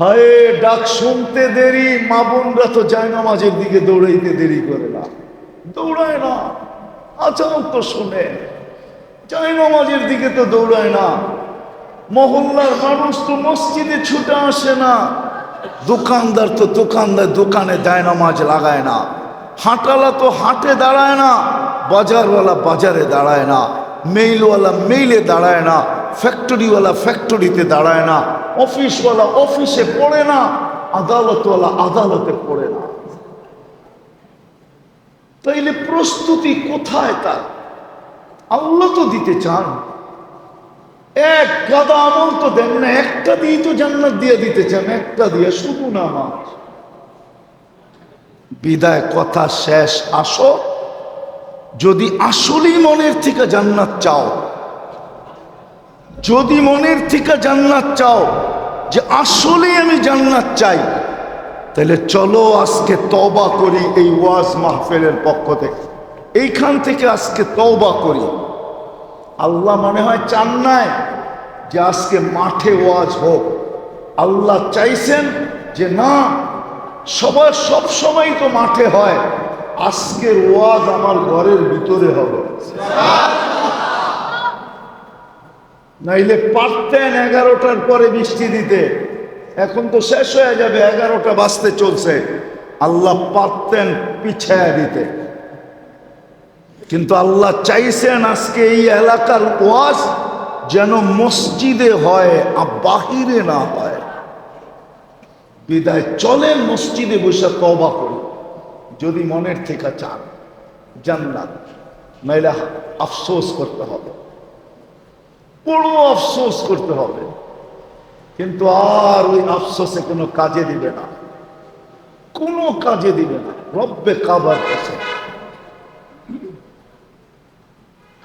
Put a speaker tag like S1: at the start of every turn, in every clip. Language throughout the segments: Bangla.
S1: হায়, ডাক শুনতে দেরি, মা বোনরা তো নামাজের দিকে দৌড়াইতে দেরি করে না। দৌড়ায় না আচানক তো শুনে। যায় নামাজের দিকে তো দৌড়ায় না। মহল্লার মানুষ তো মসজিদে ছুটে আসে না। দোকানদার তো দোকানদার দোকানে যায় নামাজ লাগায় না। হাঁটালা তো হাটে দাঁড়ায় না, বাজারওয়ালা বাজারে দাঁড়ায় না। মেইলওয়ালা মেইলে দাঁড়ায় না, ফ্যাক্টরিওয়ালা ফ্যাক্টরিতে দাঁড়ায় না। অফিসওয়ালা অফিসে পড়ে না আদালতওয়ালা আদালতে পড়ে না। তাইলে প্রস্তুতি কোথায় তার? আল্লাহ তো দিতে চান। এক গাদা আমল তো দেন না, একটা দিয়ে তো জান্নাত দিয়ে দিতে চান, একটা দিয়ে শুধু নামাজ। বিদায় কথা শেষ, আসো। যদি আসলেই মনের থেকে জান্নাত চাও যদি মনের থেকে জান্নাত চাও যে আসলেই আমি জান্নাত চাই, তাহলে চলো আজকে তবা করি এই ওয়াজ মাহফিলের পক্ষ থেকে। এইখান থেকে আজকে তওবা করি। আল্লাহ মনে হয় চান নাই যে আজকে মাঠে ওয়াজ হোক। আল্লাহ চাইছেন যে না, সবার সব সময় তো মাঠে হয়, আজকের ওয়াজ আমার ঘরের ভিতরে হবে। নাইলে পারতেন এগারোটার পরে বৃষ্টি দিতে। এখন তো শেষ হয়ে যাবে, এগারোটা বাজতে চলছে। আল্লাহ পারতেন পিছায়া দিতে। কিন্তু আল্লাহ চাইছেন আজকে এই এলাকার ওয়াজ যেন মসজিদে হয় আর বাহিরে না হয়। বিদায় চলে মসজিদে বসে তবা করি। যদি মনের থেকে চান, জান্নাত। নাইলে আফসোস করতে হবে। বড় আফসোস করতে হবে। কিন্তু আর ওই আফসোসে কোনো কাজে দিবে না। কোনো কাজে দিবে না। রব্বে কাবার কাছে।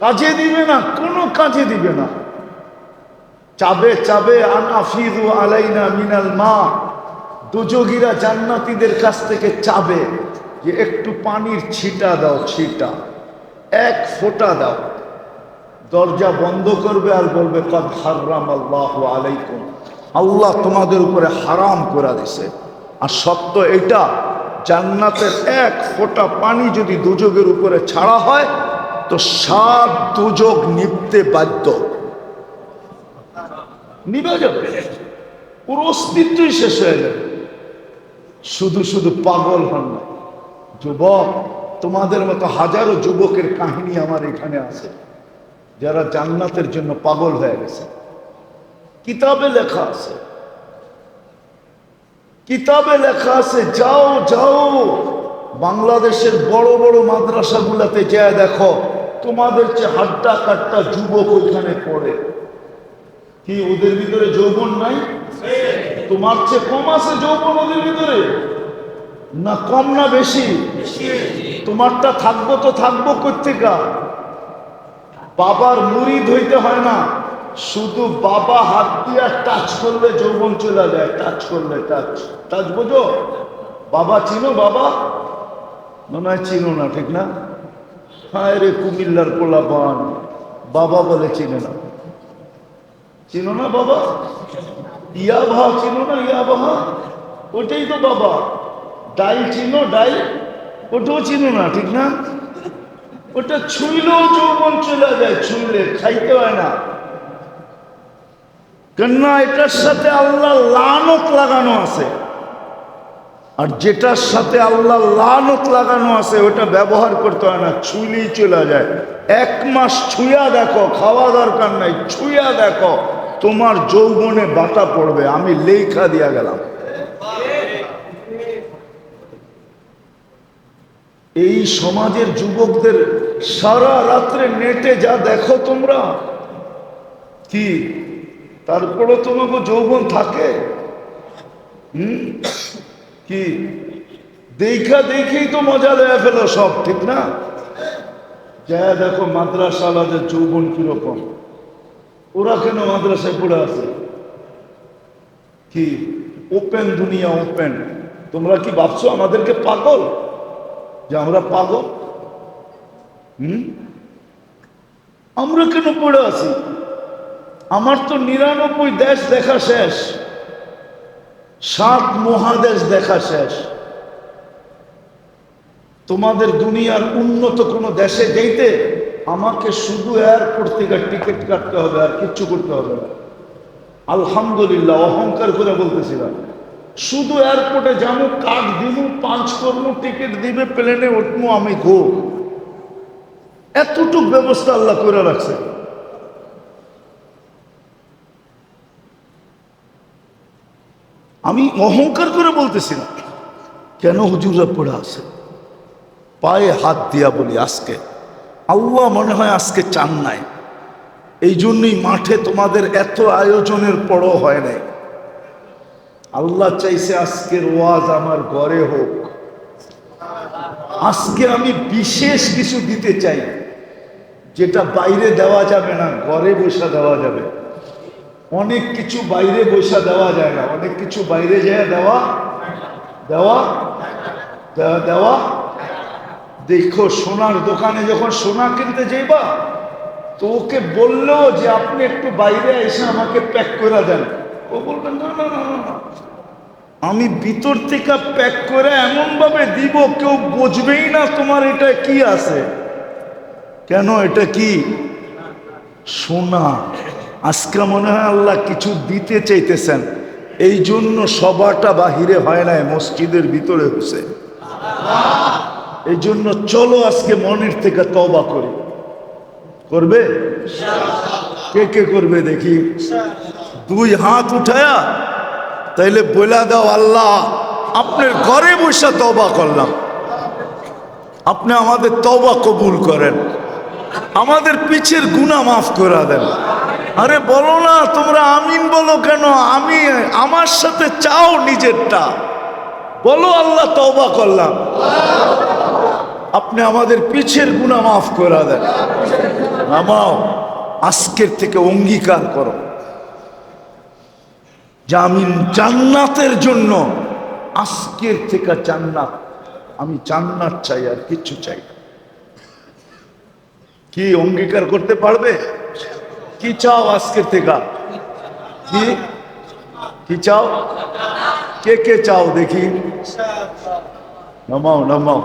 S1: কাজে দিবে না, কোনো কাজে দিবে না। চাবে চাবে আনাফিদু আলাইনা মিনাল মা। দুযোগীরা জান্নাতীদের কাছ থেকে চাবে যে একটু পানির ছিটা দাও, ছিটা। এক ফোঁটা দাও। দরজা বন্ধ করবে আর বলবে, কদ হারাম আল্লাহ আলাইকুম। আল্লাহ তোমাদের উপরে হারাম করে দিছে। আর সত্য এটা, জান্নাতের এক ফোঁটা পানি যদি দুযোগের উপরে ছাড়া হয়, তো সাত দুযোগ নিপতে বাধ্য। নিবে যাবে। পুরো অস্তিত্বই শেষ হয়ে যাবে। শুধু শুধু পাগল হন না। যুবক, তোমাদের মতো হাজারো যুবকের কাহিনী আমার এখানে আছে। যারা জান্নাতের জন্য পাগল হয়ে গেছে। কিতাবে লেখা আছে। কিতাবে লেখা আছে, যাও যাও, বাংলাদেশের বড় বড় মাদ্রাসাগুলাতে যায় দেখো, তোমাদের চেয়ে হাড্ডা কাট্টা যুবক ওইখানে পড়ে। কি, ওদের ভিতরে যৌবন নাই? তোমার চেয়ে কম আছে যৌবন ওদের ভিতরে? না কম না বেশি? তোমারটা থাকব তো থাকব কোথেকা বাবার মুড়ি হইতে হয় না। শুধু বাবা হাত দিয়ে টাচ করলে যৌবন চলে যায়। টাচ করলে টাচ টাচ বোঝো? বাবা চিনো বাবা? মনে হয় চিনো না, ঠিক না? হায় রে কুমিল্লার পোলাপান। বাবা বলে চিনে না। চিনো না বাবা? ইয়া ভা চিনো না ইয়া বাহা ওটাই তো বাবা। ডাই চিনো ডাই ওটাও চিনো না, ঠিক না? ওটা ছুঁইলেও যৌবন চলে যায়, ছুঁইলে খাইতে হয় না। কেননা এটার সাথে আল্লাহ লানত লাগানো আছে। আর যেটার সাথে আল্লাহ লানত লাগানো আছে, ওটা ব্যবহার করতে হয় না, ছুঁইলেই চলে যায়। এক মাস ছুঁয়া দেখো, খাওয়া দরকার নাই, ছুঁয়া দেখো, তোমার যৌবনে বাটা পড়বে, আমি লেখা দিয়া গেলাম। এই সমাজের যুবকদের সারা রাত্রে নেটে যা দেখো তোমরা, কি? তারপরে তোমাকে যৌবন থাকে? হুম? কি? দেখা দেখেই তো মজা দেয়া ফেলো সব, ঠিক না? যা দেখো মাদ্রাসালাদের যৌবন কীরকম। ওরা কেন মাদ্রাসায় পড়ে আছে? কি? ওপেন দুনিয়া, ওপেন। তোমরা কি ভাবছ আমাদেরকে পাগল? যে আমরা পাগল? হম? আমরা কেন পড়ে আছি? আমার তো নিরানব্বই দেশ দেখা শেষ। সাত মহাদেশ দেখা শেষ। তোমাদের দুনিয়ার উন্নত কোনো দেশে যেতে আমাকে শুধু এয়ারপোর্ট থেকে টিকিট কাটতে হবে আর কিচ্ছু করতে হবে না। আলহামদুলিল্লাহ, অহংকার করে বলতেছিলাম। শুধু এয়ারপোর্টে যাব কার্ড দিব পাঁচ করব টিকিট দিবে প্লেনে উঠবো আমি গো এতটুক ব্যবস্থা আল্লাহ করে রাখছে। আমি অহংকার করে বলতেছি না। কেন হুজুরা পড়ে আছে? পায়ে হাত দিয়া বলি, আজকে আল্লাহ মনে হয় আজকে চান নাই। এই জন্যই মাঠে তোমাদের এত আয়োজনের পরও হয় নাই। আল্লাহ চাইছে আজকের ওয়াজ আমার ঘরে হোক। আজকে আমি বিশেষ কিছু দিতে চাই। যেটা বাইরে দেওয়া যাবে না, ঘরে বসা দেওয়া যাবে। অনেক কিছু বাইরে বসা দেওয়া যায় না। অনেক কিছু বাইরে যায় দেওয়া দেওয়া দেওয়া দেওয়া। দেখো, সোনার দোকানে যখন সোনা কিনতে যাইবা, তো ওকে বলল যে, আপনি একটু বাইরে এসে আমাকে প্যাক করে দেন। ও না না না আমি ভিতর থেকে প্যাক করে এমন ভাবে দিব, কেউ বুঝবেই না তোমার এটা কি আছে। কেন এটা কি? সোনা আজকে মনে হয় আল্লাহ কিছু দিতে চাইতেছেন। এই জন্য সবাটা বাহিরে হয় নাই, মসজিদের ভিতরে হচ্ছে এই জন্য চলো আজকে মনের থেকে তবা করি। করবে? কে কে করবে দেখি? দুই হাত উঠায়া তাইলে বলে দাও আল্লাহ, আপনার ঘরে বসে তবা করলাম। আপনি আমাদের তবা কবুল করেন। আমাদের পিছের গুণা মাফ করে দেন। আরে বলো না, তোমরা আমিন বলো কেন? আমি আমার সাথে চাও নিজেরটা। বলো আল্লাহ তবা করলাম। আপনি আমাদের পিছের গুণা মাফ করে দেন। নামাও, আজকের থেকে অঙ্গীকার করো। যে আমি জান্নাতের জন্য আজকের থেকে জান্নাত, আমি জান্নাত চাই আর কিচ্ছু চাই। কি অঙ্গীকার করতে পারবে? কি চাও আজকের থেকে? কি? কি চাও? কে কে চাও দেখি? নামাও নামাও।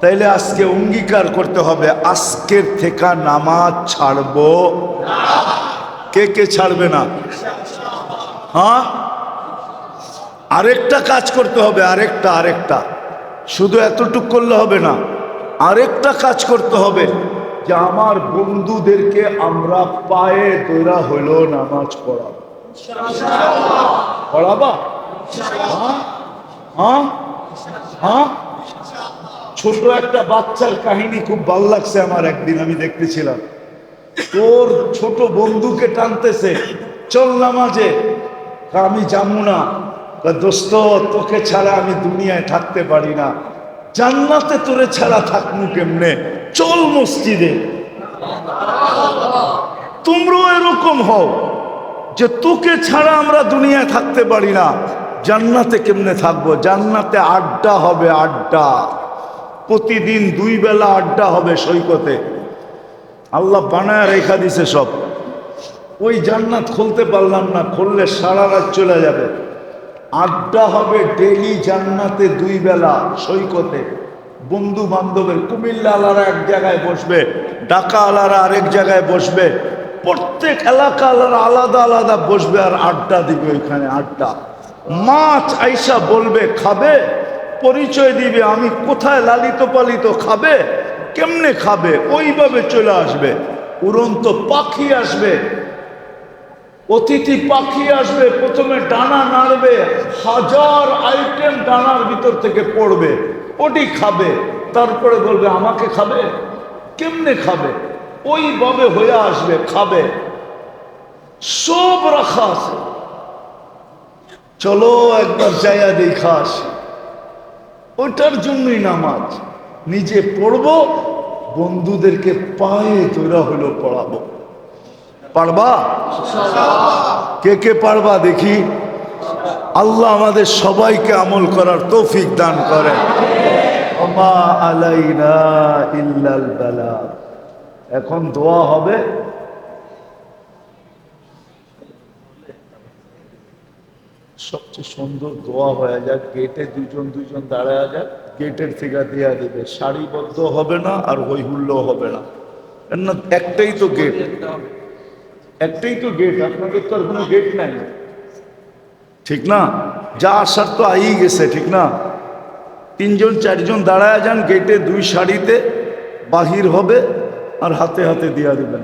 S1: তাইলে আজকে অঙ্গীকার করতে হবে, আজকের থেকে নামাজ ছাড়বো। কে কে ছাড়বে না? হ্যাঁ? আরেকটা কাজ করতে হবে, আরেকটা আরেকটা। শুধু এতটুক করলে হবে না, আরেকটা কাজ করতে হবে যে আমার বন্ধুদেরকে আমরা পায়ে দৌড়া হইল নামাজ পড়াবো। পড়াবা? হ্যাঁ? হ্যাঁ? হ্যাঁ? ছোট একটা বাচ্চার কাহিনী খুব ভালো লাগছে আমার একদিন, আমি দেখতেছিলাম। তোর ছোট বন্ধুকে টানতেছে, চল নামাজে। আমি যাব না। দোস্ত, তোকে ছাড়া আমি দুনিয়ায় থাকতে পারি না। জান্নাতে তোরে ছাড়া থাকমু কেমনে? চল মসজিদে। তোমরাও এরকম হও যে তোকে ছাড়া আমরা দুনিয়ায় থাকতে পারি না। জান্নাতে কেমনে থাকব? জান্নাতে আড্ডা হবে আড্ডা। প্রতিদিন দুই বেলা আড্ডা হবে সৈকতে। আল্লাহ বানায় রেখা দিছে সব। ওই জান্নাত খুলতে পারলাম না, খুললে সারা রাত চলে যাবে। আড্ডা হবে ডেলি জান্নাতে দুই বেলা সৈকতে। বন্ধু বান্ধবের কুমিল্লা আলারা এক জায়গায় বসবে, ঢাকা আলারা আরেক জায়গায় বসবে, প্রত্যেক এলাকা আলারা আলাদা আলাদা বসবে আর আড্ডা দিবে ওইখানে, আড্ডা। মাছ আইসা বলবে, খাবে? পরিচয় দিবে, আমি কোথায় লালিত পালিত খাবে? কেমনে খাবে? ওইভাবে চলে আসবে। উড়ন্ত পাখি আসবে অতিথি পাখি আসবে, প্রথমে ডানা নাড়বে, হাজার আইটেম ডানার ভিতর থেকে পড়বে, ওটি খাবে, তারপরে বলবে, আমাকে খাবে? কেমনে খাবে? ওই ওইভাবে হয়ে আসবে, খাবে। সব রাখা আছে। চলো একবার জায়গা দেখা আসি। ওটার জন্যই নামাজ। নিজে পড়ব, বন্ধুদেরকে পায়ে তোরা হলো পড়াবো। পারবা? কে কে পারবা দেখি? আল্লাহ আমাদের সবাইকে আমল করার তৌফিক দান আলাইনা এখন দোয়া হবে। সবচেয়ে সুন্দর দোয়া হয়ে যাক। গেটে দুজন দুজন দাঁড়ায় যাক। গেটের থেকে দেয়া দেবে। সারিবদ্ধ হবে না আর হইহুল্লো হবে না একটাই তো গেট। একটাই তো গেট আপনাদের তো আর কোনো গেট নাই ঠিক না যা আসার তো আই গেছে ঠিক না তিনজন চারজন দাঁড়ায় যান গেটে দুই সারিতে বাহির হবে আর হাতে হাতে দিয়া দেবেন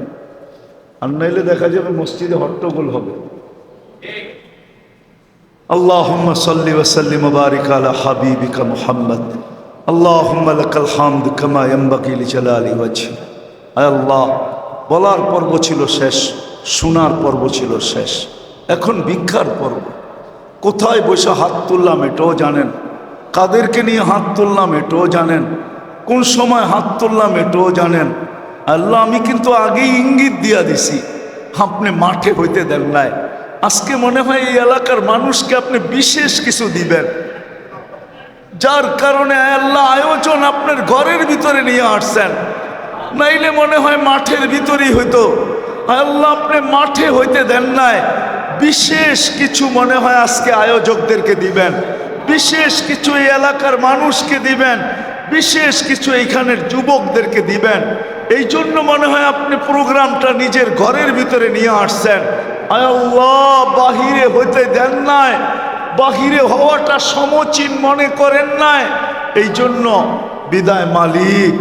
S1: আর নাইলে দেখা যাবে মসজিদে হট্টগোল হবে اللهم صل وسلم وبارك على حبيبك محمد اللهم لك الحمد كما ينبغي لجلال وجهك আয় আল্লাহ বলার পর্ব ছিল শেষ শোনার পর্ব ছিল শেষ। এখন ভিক্ষার পর্ব। কোথায় বসে হাত তুললাম এটাও জানেন। কাদেরকে নিয়ে হাত তুললাম এটাও জানেন। কোন সময় হাত তুললাম এটাও জানেন। আল্লাহ, আমি কিন্তু আগেই ইঙ্গিত দিয়া দিছি। আপনি মাঠে হইতে দেন নাই। আজকে মনে হয় এই এলাকার মানুষকে আপনি বিশেষ কিছু দিবেন। যার কারণে আল্লাহ আয়োজন আপনার ঘরের ভিতরে নিয়ে আসছেন। নাইলে মনে হয় মাঠের ভিতরেই হইতো। আল্লাহ আপনি মাঠে হইতে দেন নাই। বিশেষ কিছু মনে হয় আজকে আয়োজকদেরকে দিবেন। বিশেষ কিছু এই এলাকার মানুষকে দিবেন। বিশেষ কিছু এইখানের যুবকদেরকে দিবেন। এই জন্য মনে হয় আপনি প্রোগ্রামটা নিজের ঘরের ভিতরে নিয়ে আসছেন। আল্লাহ, বাহিরে হইতে দেন নাই। বাহিরে হওয়াটা সমচীন মনে করেন নাই। এই জন্য বিদায় মালিক,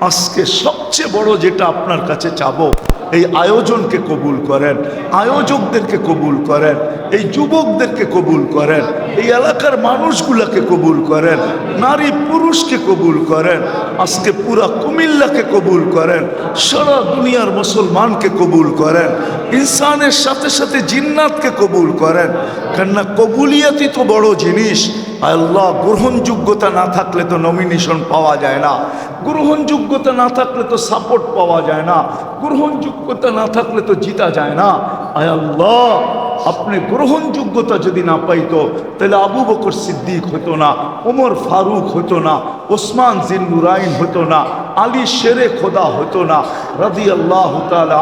S1: আজকে সবচেয়ে বড় যেটা আপনার কাছে চাবো এই আয়োজনকে কবুল করেন আয়োজকদেরকে কবুল করেন। এই যুবকদেরকে কবুল করেন। এই এলাকার মানুষগুলাকে কবুল করেন। নারী পুরুষকে কবুল করেন। আজকে পুরা কুমিল্লাকে কবুল করেন। সারা দুনিয়ার মুসলমানকে কবুল করেন। ইনসানের সাথে সাথে জিন্নাতকে কবুল করেন। কেননা কবুলিয়াতই তো বড় জিনিস। আল্লাহ গ্রহণযোগ্যতা না থাকলে তো নমিনেশন পাওয়া যায় না। গ্রহণযোগ্যতা না থাকলে তো সাপোর্ট পাওয়া যায় না। গ্রহণযোগ্যতা না থাকলে তো জিতা যায় না। আয় আল্লাহ! আপনি গ্রহণযোগ্যতা যদি না পাইতো, তাহলে আবু বকর সিদ্দিক হতো না ওমর ফারুক হতো না, ওসমান জিন্নুরাইন হতো না, আলী শেরে খোদা হতো না রাদি আল্লাহ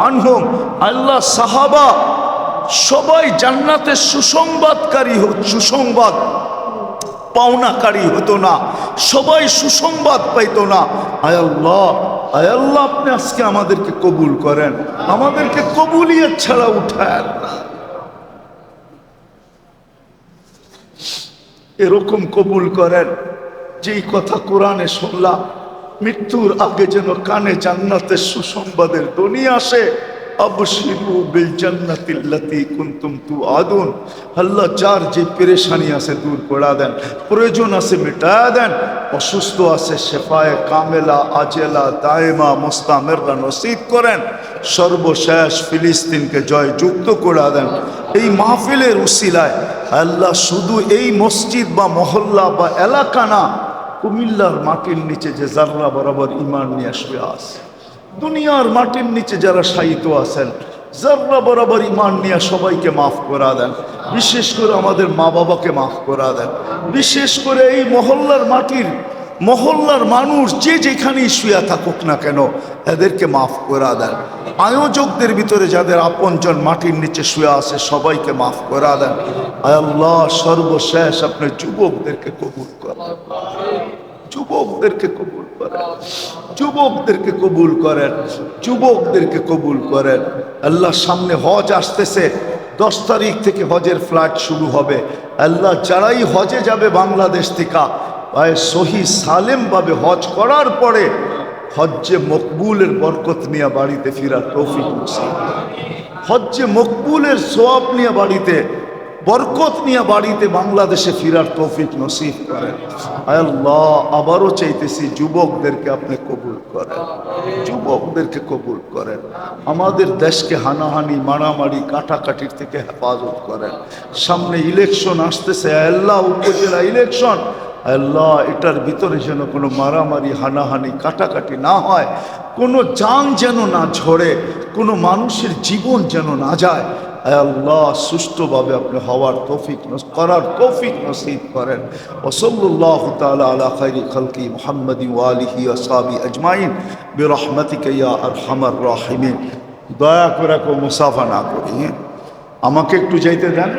S1: আনহুম। আল্লাহ সাহাবা সবাই জান্নাতের সুসংবাদকারী সুসংবাদ পাওনাকারী হতো না, সবাই সুসংবাদ পাইতো না। আয় আল্লাহ আয় আল্লাহ, আপনি আজকে আমাদেরকে কবুল করেন। আমাদেরকে কবুলিয়ত ছাড়া উঠায় এরকম কবুল করেন, যেই কথা কোরআনে শুনলাম, মৃত্যুর আগে যেন কানে জান্নাতের সুসংবাদের ধ্বনি আসে যে দূর করে দেন, প্রয়োজন আছে দেন, অসুস্থ কামেলা, আজেলা করেন, সর্বশেষ ফিলিস্তিনকে জয় যুক্ত করে দেন এই মাহফিলের উসিলায় আল্লাহ শুধু এই মসজিদ বা মহল্লা বা এলাকা না, কুমিল্লার মাটির নিচে যে জাররা বরাবর ইমান নিয়ে আসবে আছে দুনিয়ার মাটির নিচে যারা শায়িত আছেন যারা বরাবর ইমান নিয়ে সবাইকে মাফ করা দেন। বিশেষ করে আমাদের মা বাবাকে মাফ করা দেন। বিশেষ করে এই মহল্লার মাটির, মহল্লার মানুষ যে যেখানেই শুয়া থাকুক না কেন, এদেরকে মাফ করা দেন। আয়োজকদের ভিতরে যাদের আপনজন মাটির নিচে শুয়ে আছে, সবাইকে মাফ করা দেন। আল্লাহ, সর্বশেষ আপনার যুবকদেরকে কবুল করেন। যুবকদেরকে কবুল করেন। যুবকদেরকে কবুল করেন। যুবকদেরকে কবুল করেন। আল্লাহ সামনে হজ আসতেছে। দশ তারিখ থেকে হজের ফ্লাইট শুরু হবে। আল্লাহ যারাই হজে যাবে বাংলাদেশ থেকে সহি সালেমভাবে হজ করার পরে হজ্জে মকবুলের বরকত নিয়ে বাড়িতে ফিরার তৌফিক হজ্জে মকবুলের সোয়াব নিয়ে বাড়িতে, বরকত নিয়ে বাড়িতে বাংলাদেশে ফিরার তৌফিক নসিব আয় আল্লাহ, আবারও চাইতেছি যুবকদেরকে আপনি কবুল করেন। যুবকদেরকে কবুল করেন। আমাদের দেশকে হানাহানি, মারামারি, কাটাকাটির থেকে হেফাজত করেন। সামনে ইলেকশন আসতেছে আল্লাহ, উপজেলা ইলেকশন। আল্লাহ, এটার ভিতরে যেন কোনো মারামারি, হানাহানি, কাটাকাটি না হয়, কোনো যান যেন না ঝরে, কোনো মানুষের জীবন যেন না যায়। আল্লাহ, সুষ্ঠুভাবে আপনি হওয়ার তৌফিক করার তৌফিক নসিব করেন। ওসল্লাহ তালা আলা খাইরি খালকি মোহাম্মদি ওয়ালিহি আসাবি আজমাইন। বিরহমতিকে ইয়া আর হামার রাহিমিন। দয়া করে কেউ মুসাফা না করি। হ্যাঁ? আমাকে একটু যাইতে দেন।